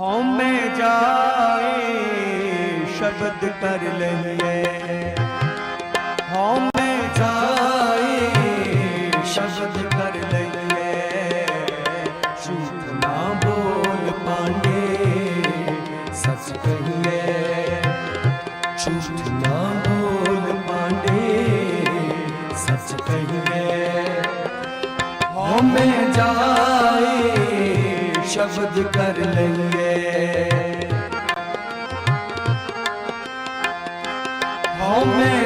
ਹਉਮੈ ਜਾਏ, ਸ਼ਬਦ ਕਰ ਲਈਏ। ਹਉਮੈ ਜਾਏ, ਸ਼ਬਦ ਕਰ ਲਈਏ। ਝੂਠ ਨਾ ਬੋਲ ਪਾਂਡੇ ਸੱਚ ਕਹੀਏ। ਝੂਠ ਨਾ ਬੋਲ ਪਾਂਡੇ ਸੱਚ ਕਹੀਏ। ਹਉਮੈ ਜਾਏ, ਸ਼ਬਦ ਕਰ ਲਈਏ। Oh, ਹਉਮੈ ਜਾਏ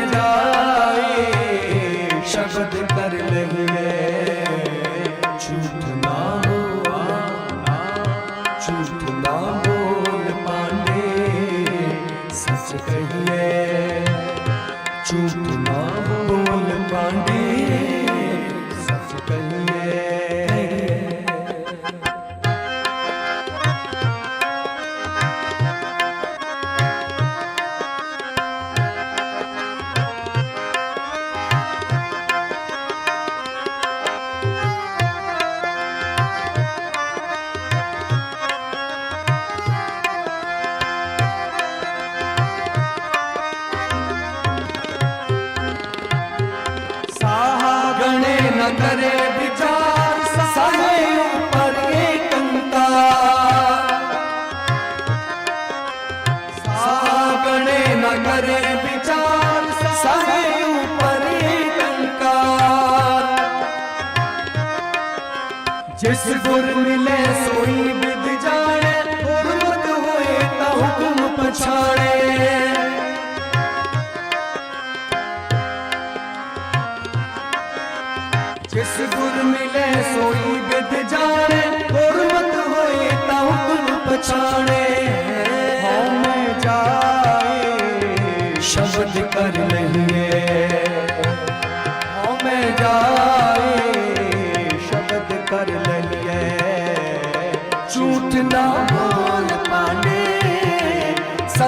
ਨ ਕਰੇ ਵਿਚਾਰ ਸਾਹੇ ਉੱਪਰ ਏਕੰਕਾਰ ਜਿਸ ਗੁਰ ਮਿਲੇ ਸੋਈ ਵਿਦ ਜਾਣੇ ਗੁਰਮਤ ਹੋਏ ਤਾਂ ਹੁਕਮ ਪਛਾਣੇ ਜਿਸ ਗੁਰ ਮਿਲੇ ਸੋਈ ਵਿਦ ਜਾਣੇ ਗੁਰਮਤ ਹੋਏ ਤਾਂ ਹੁਕਮ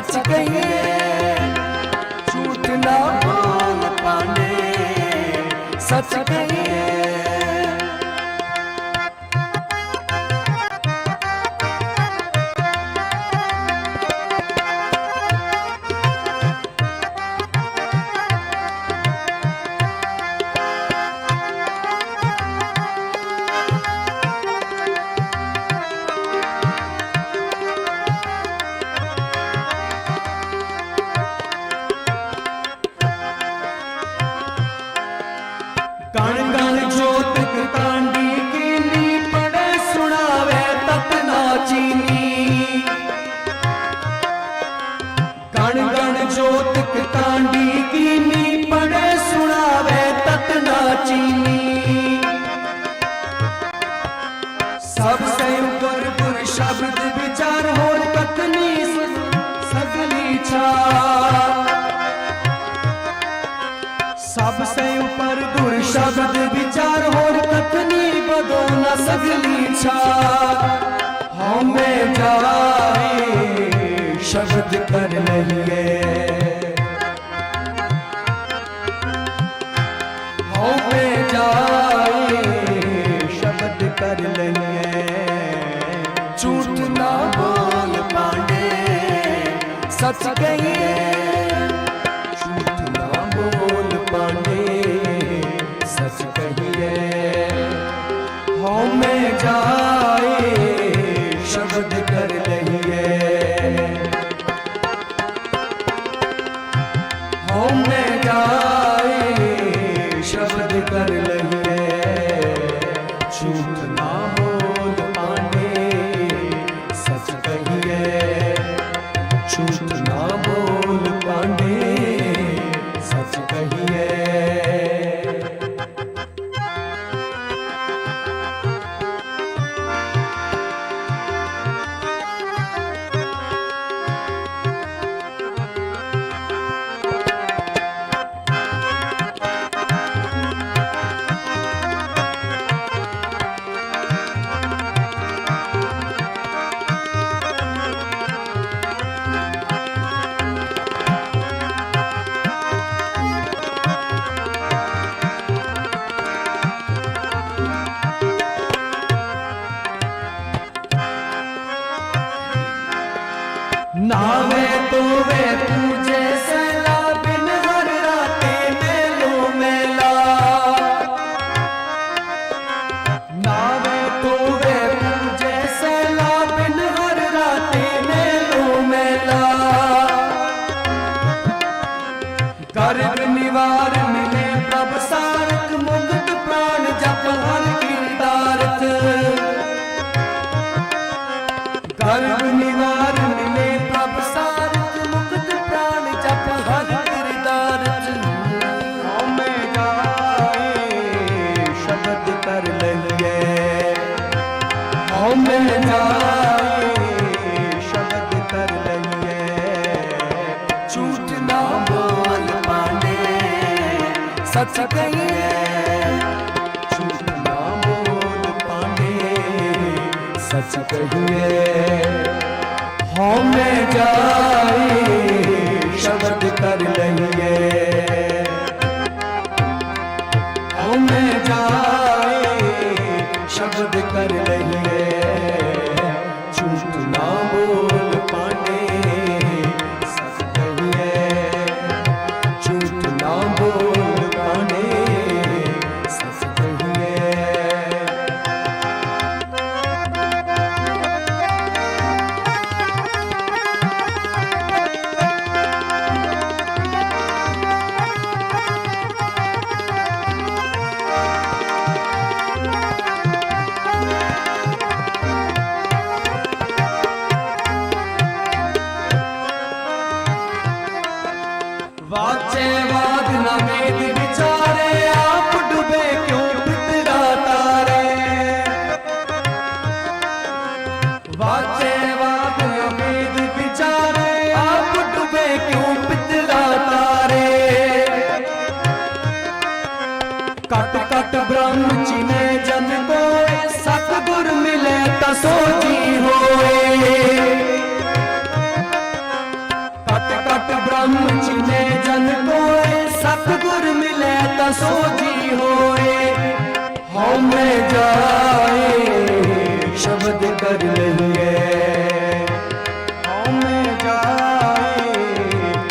ਸੱਚ ਕਹੀਏ ਝੂਠ ਨਾ ਬੋਲ ਪਾਂਡੇ ਸੱਚ ਸਭ ਸੇ ਉਪਰ ਗੁਰ ਸ਼ਬਦ ਵਿਚਾਰ, ਹੋਰ ਕਥਨੀ ਬਦੋ ਨ ਸਗਲੀ ਛਾ ਹਉਮੈ ਜਾਏ ਸ਼ਬਦ ਕਰ ਲਈਏ। ਹਉਮੈ ਜਾਏ ਸ਼ਬਦ ਕਰ ਲਈਏ। ਝੂਠ ਨਾ ਬੋਲ ਪਾਂਡੇ, ਸੱਚ ਕਹੀਏ। ਤਾਂ ਸੋਜੀ ਹੋਏ ਕਟ ਕਟ ਬ੍ਰਹਮ ਚਿਨੇ ਜਨ ਕੋਏ ਸਤਿਗੁਰ ਮਿਲੇ ਤਾਂ ਸੋਜੀ ਹੋਏ ਹਉਮੈ ਜਾਏ, ਸ਼ਬਦ ਕਰ ਲਈਏ। ਹਉਮੈ ਜਾਏ,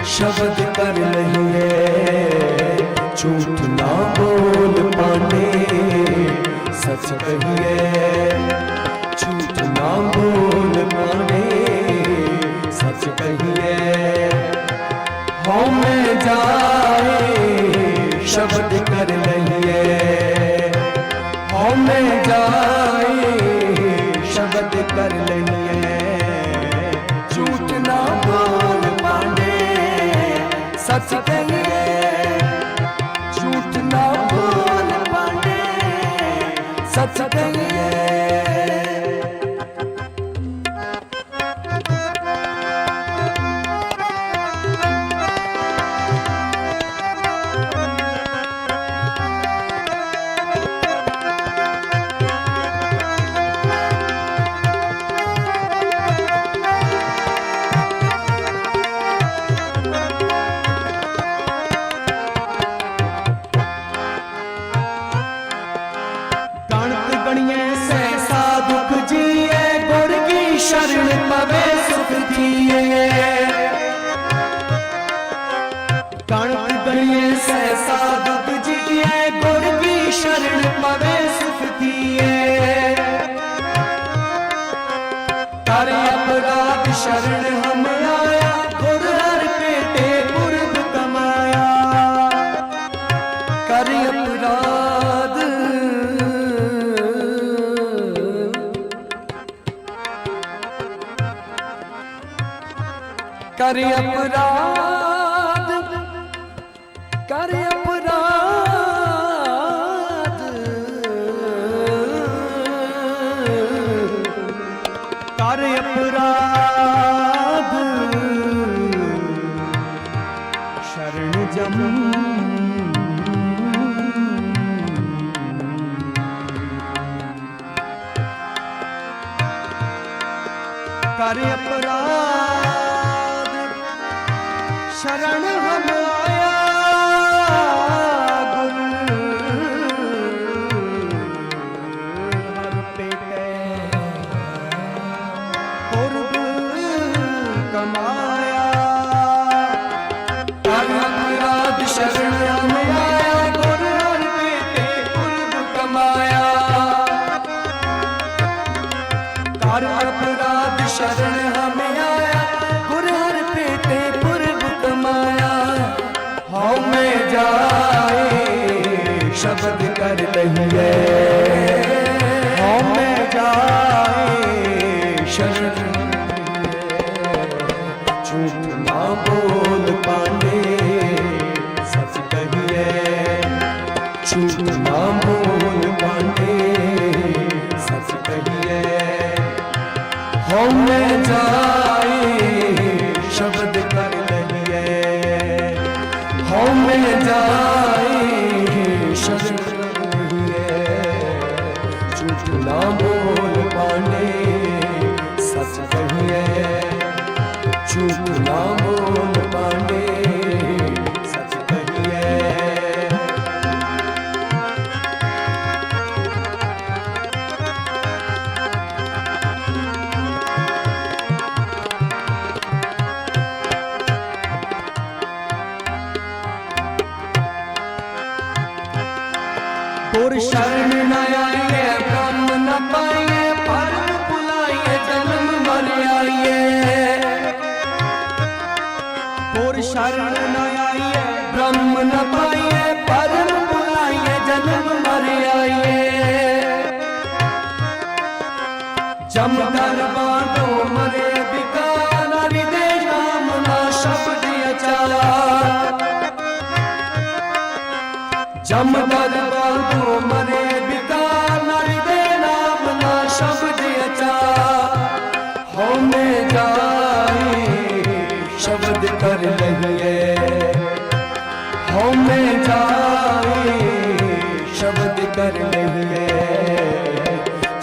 ਸ਼ਬਦ ਕਰ ਲਈਏ। ਝੂਠ ਨਾ ਬੋਲ ਪਾਂਡੇ, ਸੱਚ ਕਹੀਏ। ਝੂਠ ਨਾ ਬੋਲ ਪਾਂਡੇ ਸੱਚ ਕਹੀਏ। ਹਉਮੈ ਜਾਏ, ਸ਼ਬਦ ਕਰ ਲਈਏ। ਹਉਮੈ ਜਾਏ, ਸ਼ਬਦ ਕਰ ਲਈਏ। ਝੂਠ ਨਾ ਬੋਲ ਪਾਂਡੇ ਸੁਖ ਜੀਏ ਗਣਤ ਗਣੀਏ ਸਹਿਸਾ ਦੁਖ ਗੁਰ ਕੀ ਸ਼ਰਨ ਪਵੇ ਸੁਖ ਕਰ ਅਪਰਾਧ ਸ਼ਰਨ ਕਰ ਅਪਰਾਧ ਕਰ ਅਪਰਾਧ। ਕਰ ਅਪਰਾਧ। ਸ਼ਰਨ ਜਮ। ਕਰ ਅਪਰਾਧ। ਸ਼ਰਨ ਹਮ ਸ਼ਬਦ ਕਰ ਲਈਏ ਹਉ ਮੈਂ ਜਾਏ ਸ਼ਰਨ ਝੂਠ ਨਾ ਬੋਲ ਪਾਂਡੇ ਸੱਚ ਕਹੀਏ ਝੂਠ ਨਾ ਬੋਲ ਪਾਂਡੇ ਸੱਚ ਕਹੀਏ ਝੂਠ ਨਾ ਸ਼ਰਨ ਨ ਆਈਏ, ਬ੍ਰਹਮ ਨ ਪਾਈਏ, ਪਰਮ ਭੁਲਾਈਏ ਜਨਮ ਮਰ ਆਈਏ। ਜਮ ਕਰ ਬਾਂਧੋ ਮਰੇ ਬਿਕਾਰ ਦੇ ਨਾਮ ਨਾ ਸ਼ਬਦ ਅਚਾਰ। ਜਮ ਦਰਬਾਰ ਤੋਂ ਮਰੇ ਬਿਕਾਰ ਨਰ ਦੇ ਨਾਮ ਨਾ ਸ਼ਬਦ ਅਚਾ ਹਉ ਮੈਂ ਸ਼ਬਦ ਕਰ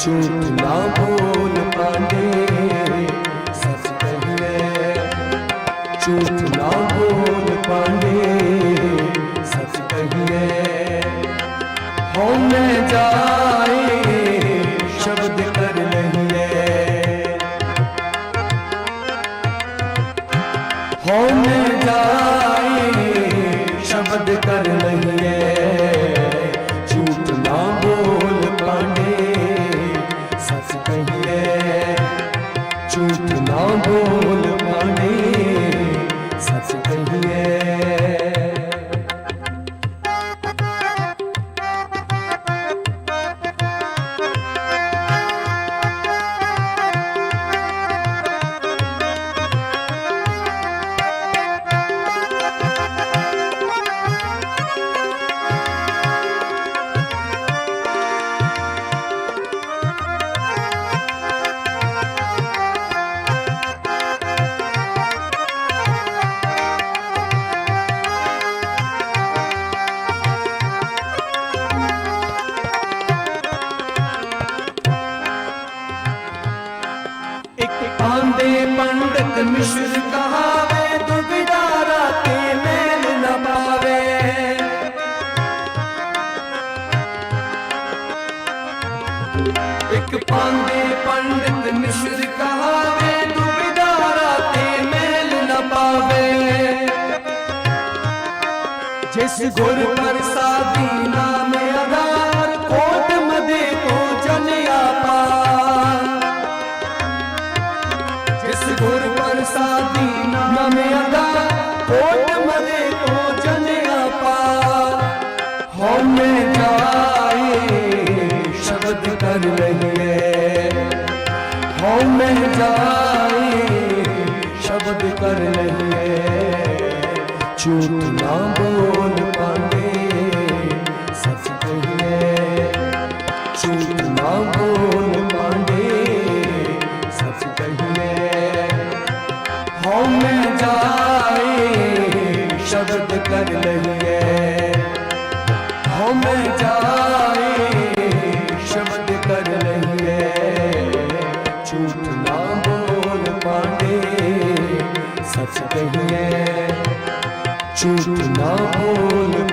ਝੂਠ ਨਾ ਬੋਲ ਪਾਂਡੇ। ਸੱਚ ਕਹੀਏ, ਝੂਠ ਨਾ ਬੋਲ ਪਾਂਡੇ। ਸੱਚ ਕਹੀਏ ਹਉ ਮੈਂ ਜਾਏ ਪਾਂਦੇ ਪੰਡਤ ਮਿਸ਼ਰ ਕਹਾਵੇ ਦੁਬਿਦਾਰਾ ਤੇ ਮੈਲ ਨ ਪਾਵੇ। ਇੱਕ ਪਾਂਦੇ ਪੰਡਤ ਮਿਸ਼ਰ ਕਹਾਵੇ ਦੁਬਿਦਾਰਾ ਤੇ ਮੈਲ ਨ ਪਾਵੇ। ਜਿਸ ਗੁਰ ਪ੍ਰਸਾਦੀ ਨਾ ਸੱਚ ਕਹੀਏ ਝੂਠ ਨਾ